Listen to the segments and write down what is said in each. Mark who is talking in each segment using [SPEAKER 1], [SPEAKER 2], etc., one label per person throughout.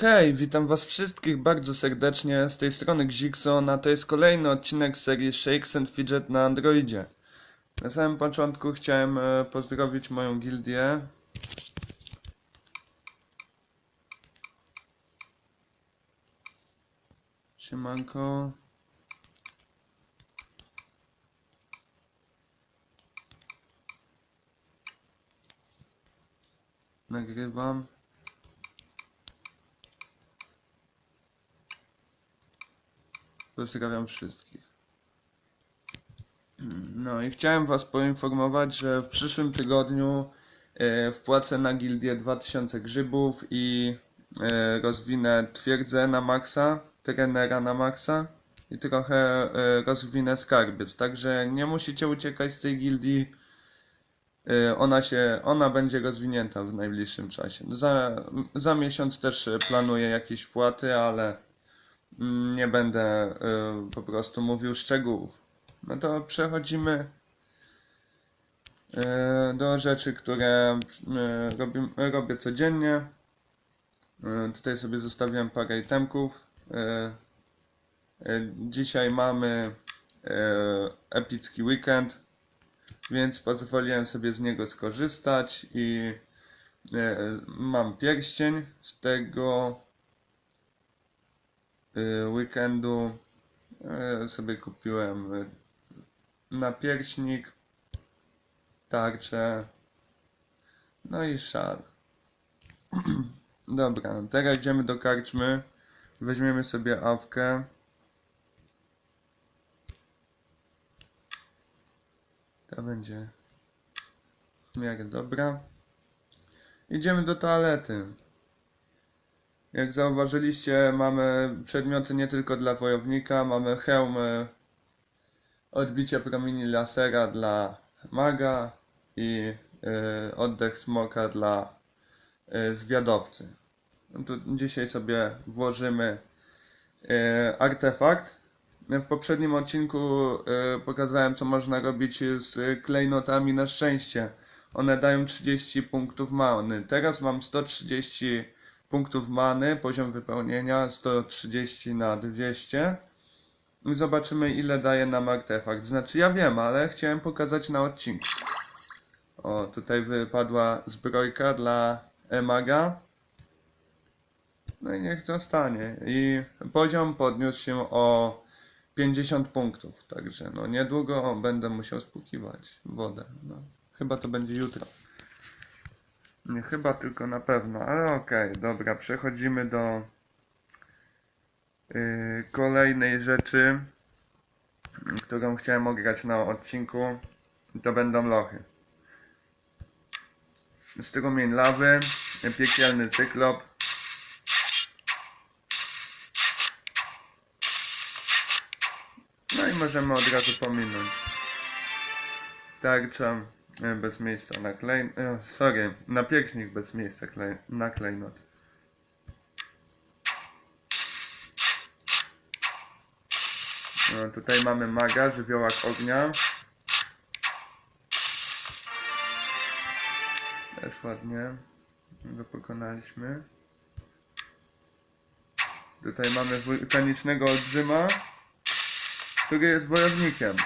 [SPEAKER 1] Hej, witam was wszystkich bardzo serdecznie, z tej strony Gzikson, a to jest kolejny odcinek serii Shakes and Fidget na Androidzie. Na samym początku chciałem e, pozdrowić moją gildię. Siemanko. Nagrywam. Pozdrawiam wszystkich. No i chciałem Was poinformować, że w przyszłym tygodniu e, wpłacę na gildię 2000 grzybów i e, rozwinę twierdzę na maksa, trenera na maksa i trochę e, rozwinę skarbiec. Także nie musicie uciekać z tej gildii. Ona się, ona będzie rozwinięta w najbliższym czasie. Za, za miesiąc też planuję jakieś wpłaty, ale nie będę y, po prostu mówił szczegółów. No to przechodzimy y, do rzeczy, które y, robię, robię codziennie. Tutaj sobie zostawiłem parę itemków. Dzisiaj mamy epicki weekend, więc pozwoliłem sobie z niego skorzystać i mam pierścień z tego weekendu y, sobie kupiłem y, napierśnik, tarczę, no i szal. Dobra, teraz idziemy do karczmy, weźmiemy sobie awkę. To będzie w miarę dobra. Idziemy do toalety. Jak zauważyliście, mamy przedmioty nie tylko dla wojownika, mamy hełmy, odbicie promieni lasera dla maga i y, oddech smoka dla y, zwiadowcy. No Tu dzisiaj sobie włożymy y, artefakt. W poprzednim odcinku pokazałem, co można robić z klejnotami na szczęście. One dają 30 punktów many. Teraz mam 130 punktów many, poziom wypełnienia 130 na 200. I zobaczymy ile daje nam artefakt. Znaczy ja wiem, ale chciałem pokazać na odcinku. O, tutaj wypadła zbrojka dla Emaga. No i niech zostanie. I poziom podniósł się o 50 punktów. Także no niedługo będę musiał spłukiwać wodę. No, chyba to będzie jutro. Nie chyba, tylko na pewno, ale okej, dobra, przechodzimy do yy, kolejnej rzeczy, którą chciałem ograć na odcinku. To będą lochy. Strumień lawy, piekielny cyklop. No i możemy od razu pominąć. Tarcza bez miejsca na klej... e, Sorry, napierśnik bez miejsca klej... na klejnot. No, tutaj mamy maga, żywiołak ognia. Też ładnie go pokonaliśmy. Tutaj mamy wulkanicznego olbrzyma, który jest wojownikiem.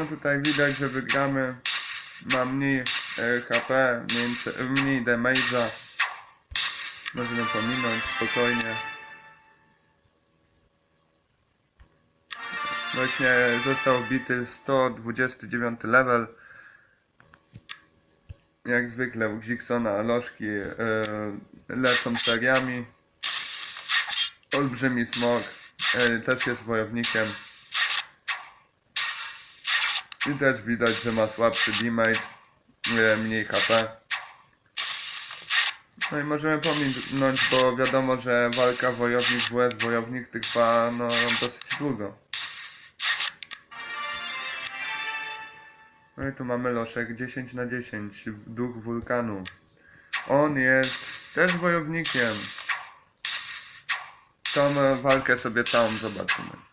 [SPEAKER 1] No tutaj widać, że wygramy. Ma mniej e, HP, mniej, mniej damage'a. Możemy pominąć spokojnie. Właśnie został wbity 129 level. Jak zwykle u Gigsona lożki e, lecą seriami. Olbrzymi smok e, też jest wojownikiem. I też widać, że ma słabszy damage, e, mniej HP. No i możemy pominąć, bo wiadomo, że walka wojownik vs wojownik trwa no dosyć długo. No i tu mamy loszek 10 na 10, duch wulkanu. On jest też wojownikiem. Tą walkę sobie całą zobaczymy.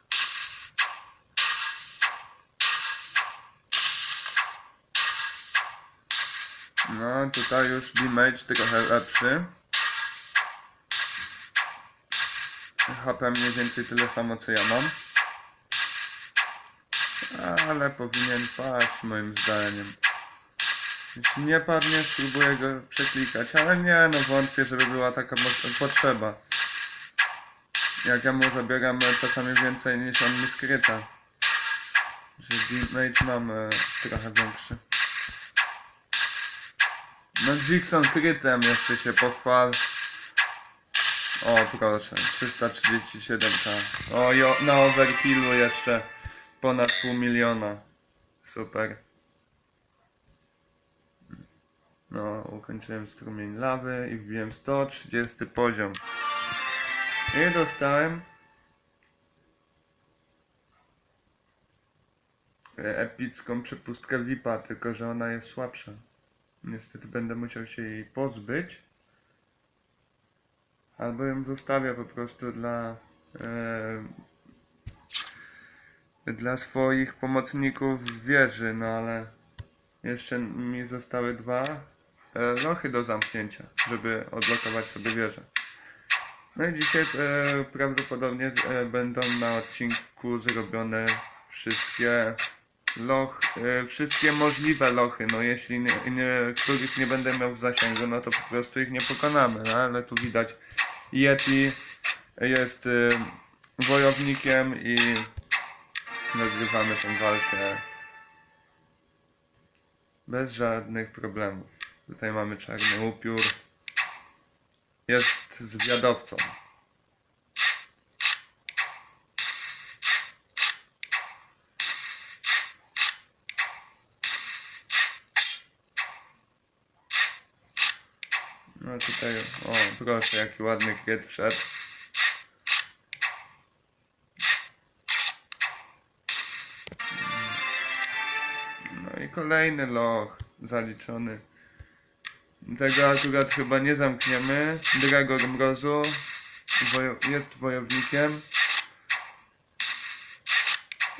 [SPEAKER 1] No, tutaj już damage trochę lepszy. HP mniej więcej tyle samo co ja mam. Ale powinien paść moim zdaniem. Jeśli nie padnie, spróbuję go przeklikać, ale nie, no wątpię, żeby była taka potrzeba. Jak ja mu zabieram e, czasami więcej niż on mi skryta. Że damage mam e, trochę większy. No Dixon krytem jeszcze się pochwal. O proszę, 337k. O jo, na overkillu jeszcze ponad pół miliona. Super. No, ukończyłem strumień lawy i wbiłem 130 poziom. I dostałem e, epicką przepustkę VIPa, tylko że ona jest słabsza. Niestety będę musiał się jej pozbyć. Albo ją zostawię po prostu dla e, dla swoich pomocników w wieży, no ale jeszcze mi zostały dwa e, lochy do zamknięcia, żeby odblokować sobie wieżę. No i dzisiaj e, prawdopodobnie e, będą na odcinku zrobione wszystkie loch, e, wszystkie możliwe lochy. No jeśli nie, nie, których nie będę miał w zasięgu, no to po prostu ich nie pokonamy. No, ale tu widać Yeti jest e, wojownikiem i nagrywamy tę walkę bez żadnych problemów. Tutaj mamy czarny upiór. Jest zwiadowcą. Tutaj, o proszę, jaki ładny kwiat wszedł. No i kolejny loch zaliczony. Tego akurat chyba nie zamkniemy. Dragor Mrozu wojo- jest wojownikiem.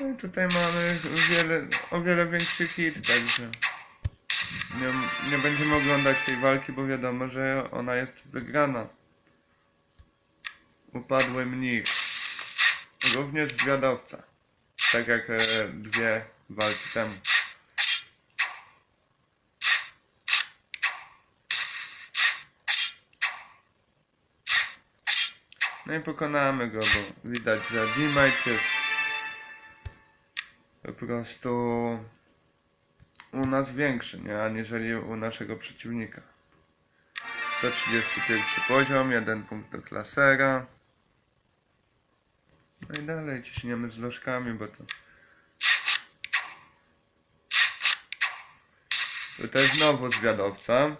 [SPEAKER 1] No i tutaj mamy wiele, o wiele większy hit, także nie, nie będziemy oglądać tej walki, bo wiadomo, że ona jest wygrana. Upadły mnich. Również zwiadowca. Tak jak e, dwie walki temu. No i pokonamy go, bo widać, że damage jest po prostu u nas większy, nie? Aniżeli u naszego przeciwnika. 131 poziom, jeden punkt do klasera. No i dalej ciśniemy z lożkami, bo to... Tutaj znowu zwiadowca.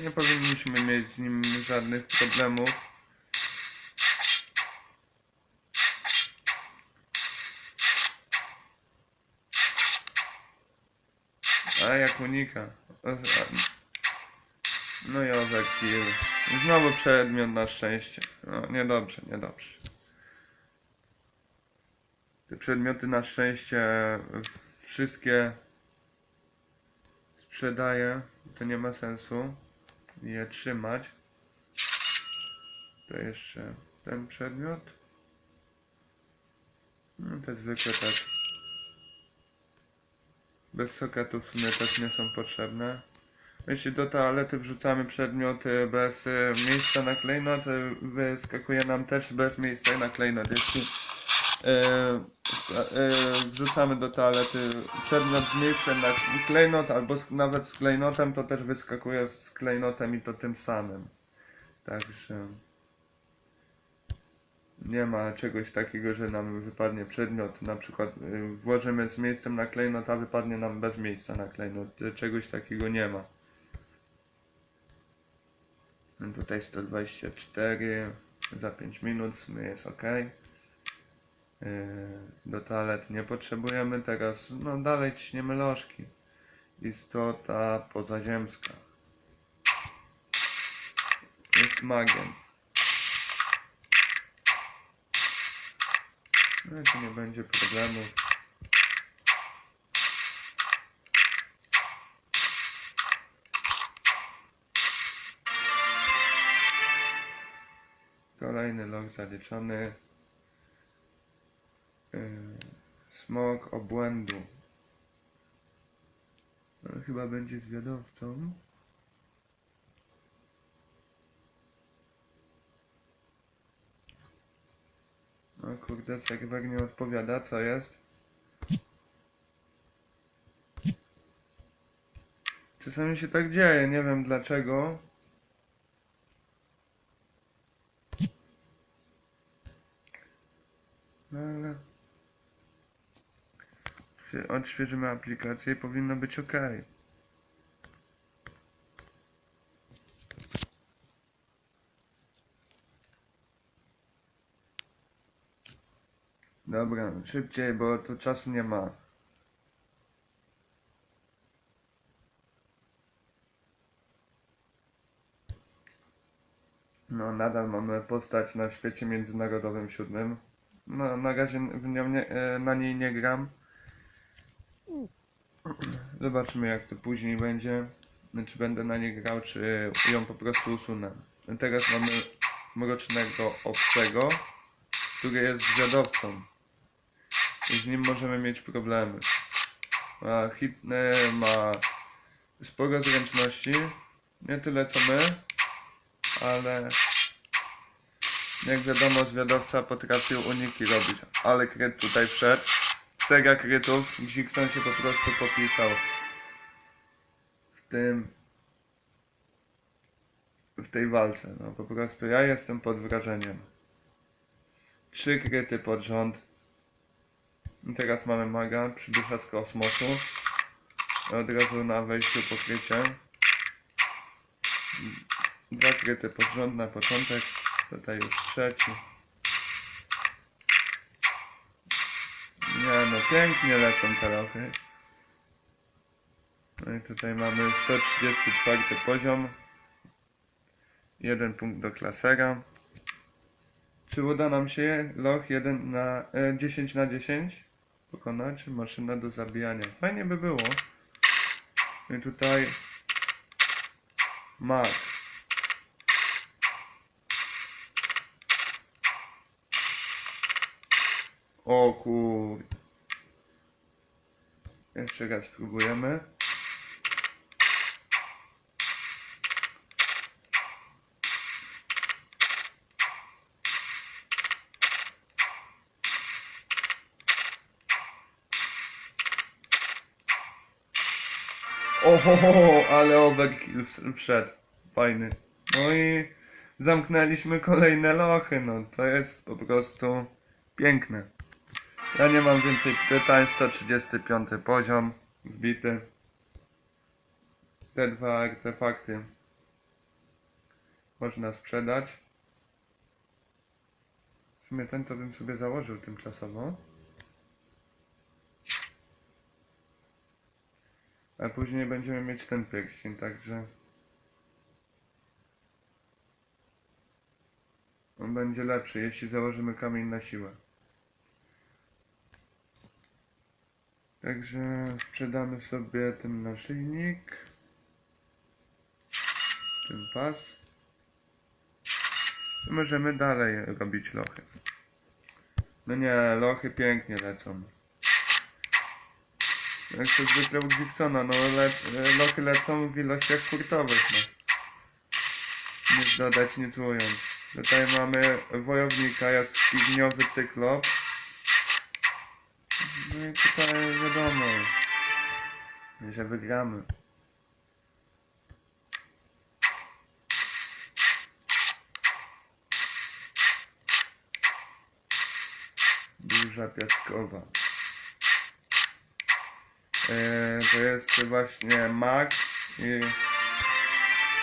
[SPEAKER 1] Nie powinniśmy mieć z nim żadnych problemów. A jak unika. No i overkill. Znowu przedmiot na szczęście. No, niedobrze, niedobrze. Te przedmioty na szczęście wszystkie sprzedaję. To nie ma sensu je trzymać. To jeszcze ten przedmiot. No te zwykłe tak. Bez soketów w sumie też nie są potrzebne. Jeśli do toalety wrzucamy przedmioty bez e, miejsca na klejnot, e, wyskakuje nam też bez miejsca na klejnot. Jeśli wrzucamy do toalety przedmiot z miejscem na klejnot albo nawet z klejnotem, to też wyskakuje z klejnotem i to tym samym. Także nie ma czegoś takiego, że nam wypadnie przedmiot, na przykład y, włożymy z miejscem na klejnot, a wypadnie nam bez miejsca na klejnot. Y, Czegoś takiego nie ma. Tutaj 124 za 5 minut w sumie jest ok. Do toalety nie potrzebujemy teraz. No dalej ciśniemy lożki. Istota pozaziemska. Jest magiem. No to nie będzie problemu. Kolejny log zaliczony. Yy, smok obłędu. No, chyba będzie zwiadowcą. No kurde, serwer nie odpowiada, co jest? Czasami się tak dzieje, nie wiem dlaczego. No ale... Się- Odświeżymy aplikację i powinno być ok. Dobra, szybciej, bo tu czasu nie ma. No, nadal mamy postać na świecie międzynarodowym siódmym. No, na razie w nią nie, e, na niej nie gram. Zobaczymy jak to później będzie. Czy będę na nie grał, czy ją po prostu usunę. Teraz mamy mrocznego obcego, który jest zwiadowcą. I z nim możemy mieć problemy. Hitne, ma sporo zręczności. Nie tyle co my, ale jak wiadomo zwiadowca potrafił uniki robić. Ale kryt tutaj wszedł. Seria krytów. Gzikson się po prostu popisał. W tym w tej walce. No po prostu ja jestem pod wrażeniem. Trzy kryty pod rząd. I teraz mamy maga, przybysza z kosmosu. Od razu na wejściu pokrycie. Dwa kryty pod rząd na początek. Tutaj już trzeci. Nie no, pięknie lecą te lochy. No i tutaj mamy 134 poziom. Jeden punkt do klasera. Czy uda nam się loch 1 na e, 10 na 10 pokonać? Maszyna do zabijania. Fajnie by było. I tutaj mag. O kur... Jeszcze raz spróbujemy. Oho, ale overkill ws- wszedł. Fajny. No i zamknęliśmy kolejne lochy, no to jest po prostu piękne. Ja nie mam więcej pytań, 135 poziom, wbity. Te dwa artefakty można sprzedać. W sumie ten to bym sobie założył tymczasowo. A później będziemy mieć ten pierścień, także on będzie lepszy, jeśli założymy kamień na siłę. Także sprzedamy sobie ten naszyjnik, ten pas i możemy dalej robić lochy. No nie, lochy pięknie lecą. Jak to zwykle u Gibsona, no le, lochy lecą w ilościach hurtowych, no. Nic dodać, nic ująć. Tutaj mamy wojownika, jaskiniowy cyklop. No i tutaj wiadomo, że wygramy. Duża piaskowa. E, to jest właśnie mag i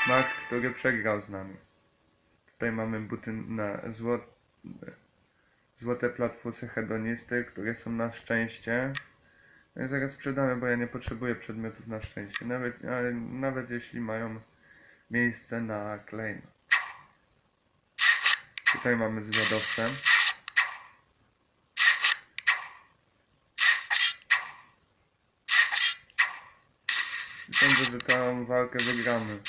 [SPEAKER 1] mag, który przegrał z nami. Tutaj mamy buty na złot, złote platfusy hedonisty, które są na szczęście. No i zaraz sprzedamy, bo ja nie potrzebuję przedmiotów na szczęście, nawet, nawet jeśli mają miejsce na claim. Tutaj mamy zwiadowcę. Sądzę, że tę walkę wygramy.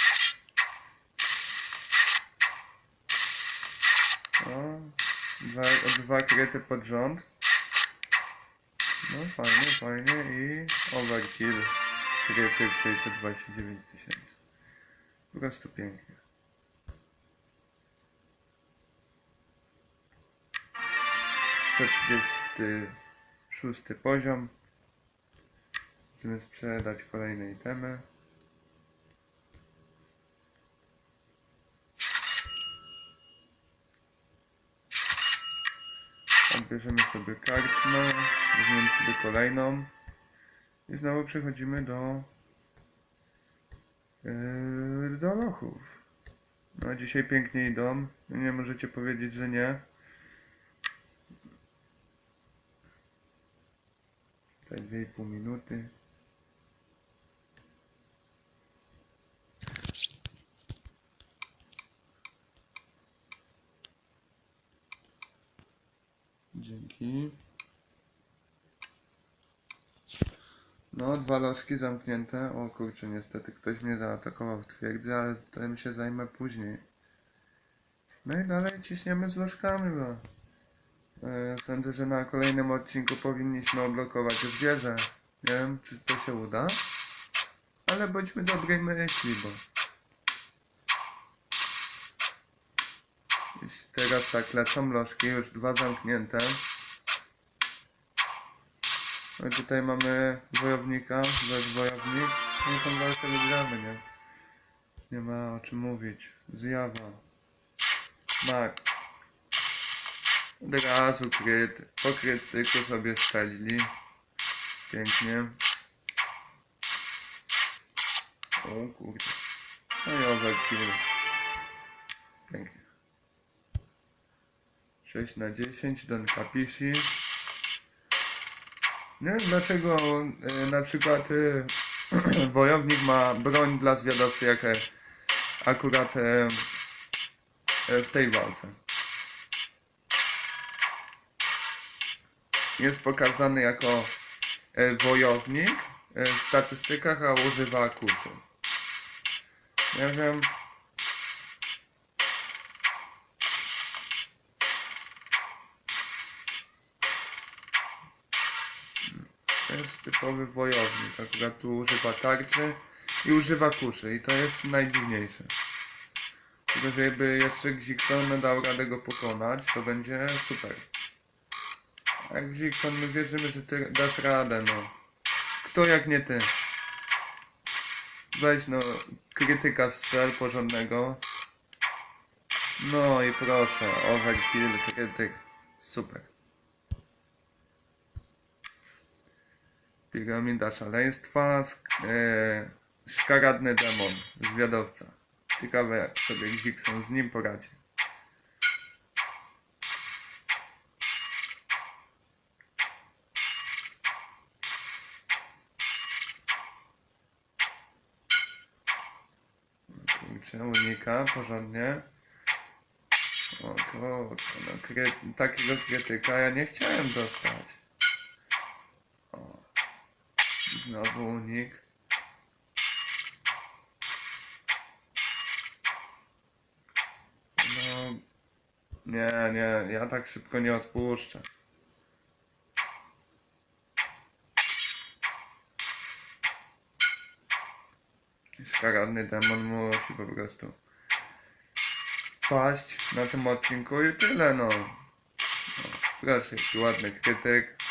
[SPEAKER 1] O dwa, dwa kryty pod rząd. No fajnie, fajnie i overkill. Kryty 629 tysięcy. Po prostu pięknie. Szósty poziom. Chcemy sprzedać kolejne itemy. Odbierzemy sobie kartę, weźmiemy sobie kolejną i znowu przechodzimy do yy, do lochów. No dzisiaj pięknie idą, nie możecie powiedzieć, że nie. Tutaj 2,5 minuty. Dzięki. No, dwa lożki zamknięte. O kurczę, niestety ktoś mnie zaatakował w twierdzy, ale tym się zajmę później. No i dalej ciśniemy z lożkami, bo e, sądzę, że na kolejnym odcinku powinniśmy odblokować już wieżę. Nie wiem, czy to się uda, ale bądźmy dobrej myśli, bo teraz tak lecą lożki, już dwa zamknięte. No i tutaj mamy wojownika, jest wojownik. No i tą walkę wygramy, nie? Nie ma o czym mówić. Zjawa. Mak. Od razu kryt. Po krytyku sobie spalili. Pięknie. O kurde. No i overkill. Pięknie. 6 na 10, Don Capisci. Nie dlaczego e, na przykład e, wojownik ma broń dla zwiadowcy jak e, akurat e, w tej walce. Jest pokazany jako wojownik w statystykach, a używa kuszy. Nie wiem. To jest typowy wojownik. Akurat tu używa tarczy i używa kuszy. I to jest najdziwniejsze. Tylko, że jakby jeszcze Gzikson dał radę go pokonać, to będzie super. A Gzikson, my wierzymy, że ty dasz radę, no. Kto jak nie ty? Weź no, krytyka strzel porządnego. No i proszę, overkill, krytyk. Super. Piramida szaleństwa, e, szkaradny demon, zwiadowca. Ciekawe jak sobie Gzikson z nim poradzi. Unika porządnie. O kurczę, no kry... takiego krytyka ja nie chciałem dostać. O. Znowu unik. No, nie, nie, ja tak szybko nie odpuszczę. Szkaradny demon musi po prostu paść na tym odcinku i tyle, no. no proszę, ładny krytyk.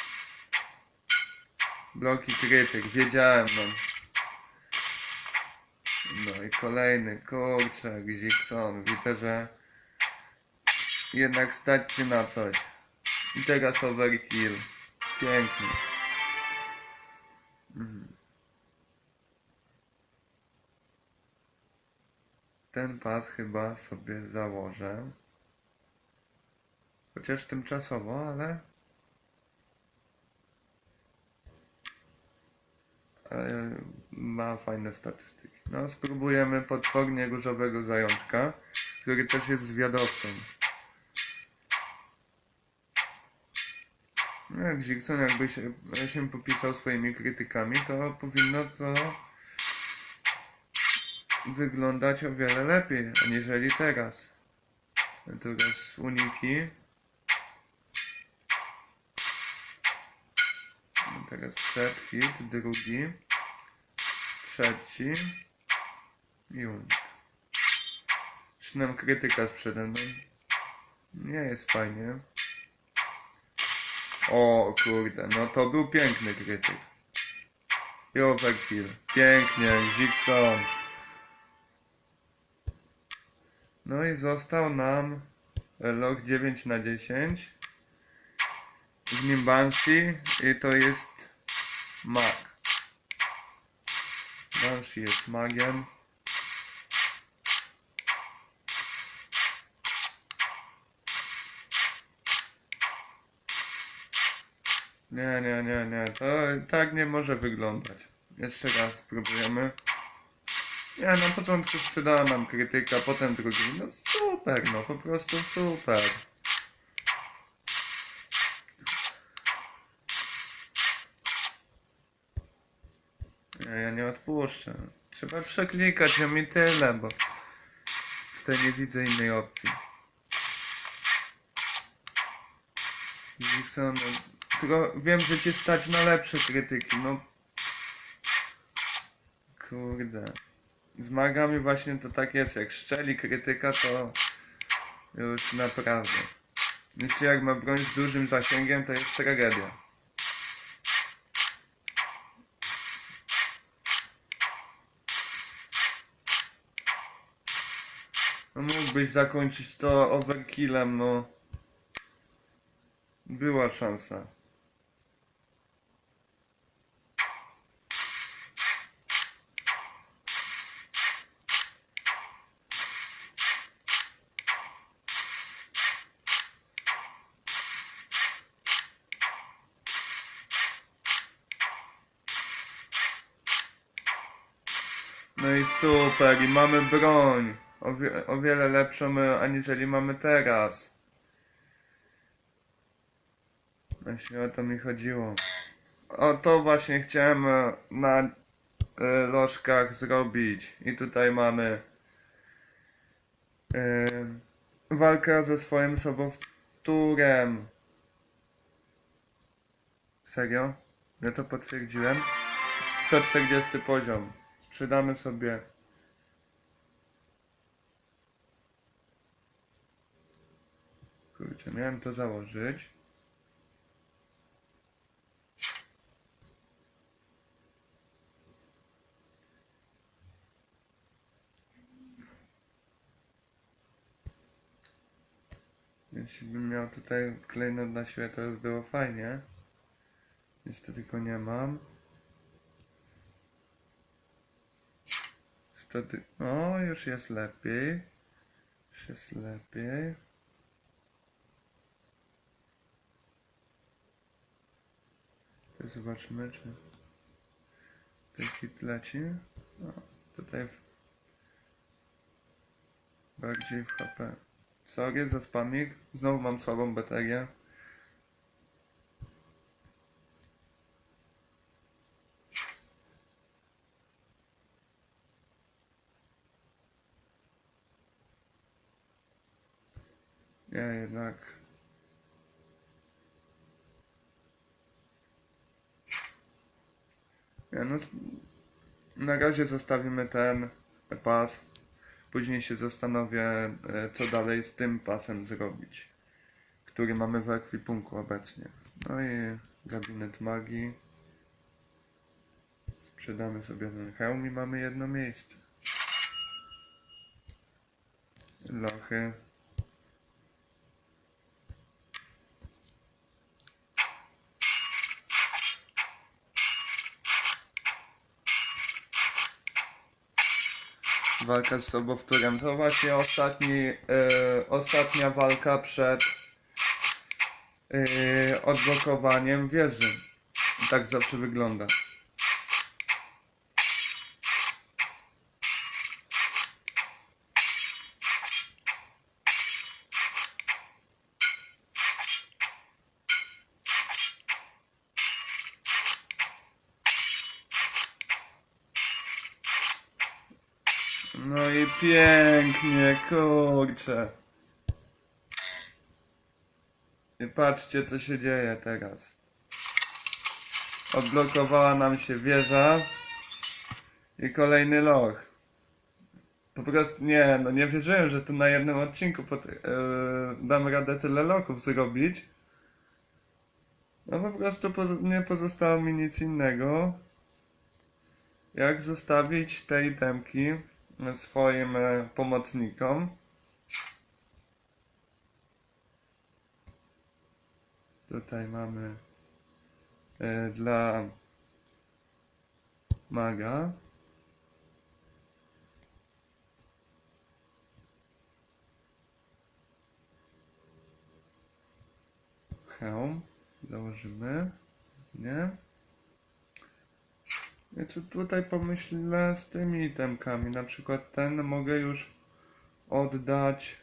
[SPEAKER 1] Bloki krytyk, wiedziałem, no. No i kolejny, kurczę, Gzikson, widzę, że jednak stać ci na coś. I teraz overkill. Pięknie. Mhm. Ten pas chyba sobie założę. Chociaż tymczasowo, ale... ale ma fajne statystyki. No, spróbujemy potwornie różowego zajączka, który też jest zwiadowcą. No, jak Zigson jakby się, się popisał swoimi krytykami, to powinno to wyglądać o wiele lepiej, aniżeli teraz. Teraz uniki. Teraz przed hit, drugi, trzeci i unik. Czy krytyka sprzeda mną? Nie jest fajnie. O kurde, no to był piękny krytyk. I overkill. Pięknie, Zigson. No i został nam log 9 na 10 w nim Banshee i to jest mag. Banshee jest magiem. Nie, nie, nie, nie, to tak nie może wyglądać. Jeszcze raz spróbujemy. Nie, na początku sprzedała nam krytyka, potem drugi. No super, no po prostu super. Nie, ja nie odpuszczę. Trzeba przeklikać ją i tyle, bo tutaj nie widzę innej opcji. Wilson, no, tylko wiem, że cię stać na lepsze krytyki, no. Kurde. Z magami właśnie to tak jest, jak szczeli krytyka, to już naprawdę. Jeśli jak ma broń z dużym zasięgiem, to jest tragedia. Mógłbyś zakończyć to overkillem, no. Była szansa. No i super, i mamy broń. O, wie, o wiele lepszą aniżeli mamy teraz. Właśnie o to mi chodziło. O to właśnie chciałem e, na e, lożkach zrobić. I tutaj mamy e, walka ze swoim sobowtórem. Serio? Ja to potwierdziłem. 140 poziom. Sprzedamy sobie. Kurczę, miałem to założyć. Jeśli bym miał tutaj klejnot na siłę, to by było fajnie. Niestety go nie mam. Wtedy... O, już jest lepiej. Już jest lepiej. Zobaczmy, czy hit leci. O, tutaj w... bardziej w HP. Sorry za spamik. Znowu mam słabą baterię. Ja jednak. Ja no, s- na razie zostawimy ten pas. Później się zastanowię, e, co dalej z tym pasem zrobić, który mamy w ekwipunku obecnie. No i gabinet magii. Sprzedamy sobie ten hełm i mamy jedno miejsce. Lochy. Walka z sobowtórem. To właśnie ostatni, e, ostatnia walka przed e, odblokowaniem wieży. Tak zawsze wygląda. No i pięknie, kurczę. I patrzcie, co się dzieje teraz. Odblokowała nam się wieża i kolejny loch. Po prostu nie, no nie wierzyłem, że tu na jednym odcinku pot, yy, dam radę tyle lochów zrobić. No po prostu poz nie pozostało mi nic innego, jak zostawić te itemki swoim e, pomocnikom. Tutaj mamy e, dla maga. Hełm założymy, nie? Co tutaj pomyślę z tymi itemkami, na przykład ten mogę już oddać.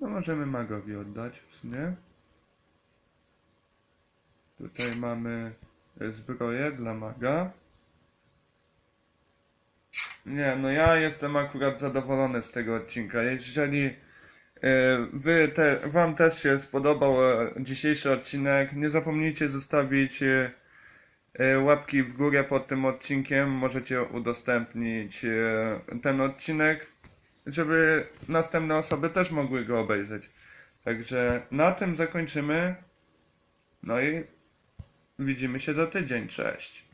[SPEAKER 1] No możemy magowi oddać w sumie. Tutaj mamy zbroję dla maga. Nie, no ja jestem akurat zadowolony z tego odcinka. Jeżeli e, wy te, wam też się spodobał e, dzisiejszy odcinek, nie zapomnijcie zostawić e, łapki w górę pod tym odcinkiem. Możecie udostępnić e, ten odcinek, żeby następne osoby też mogły go obejrzeć. Także na tym zakończymy. No i widzimy się za tydzień. Cześć.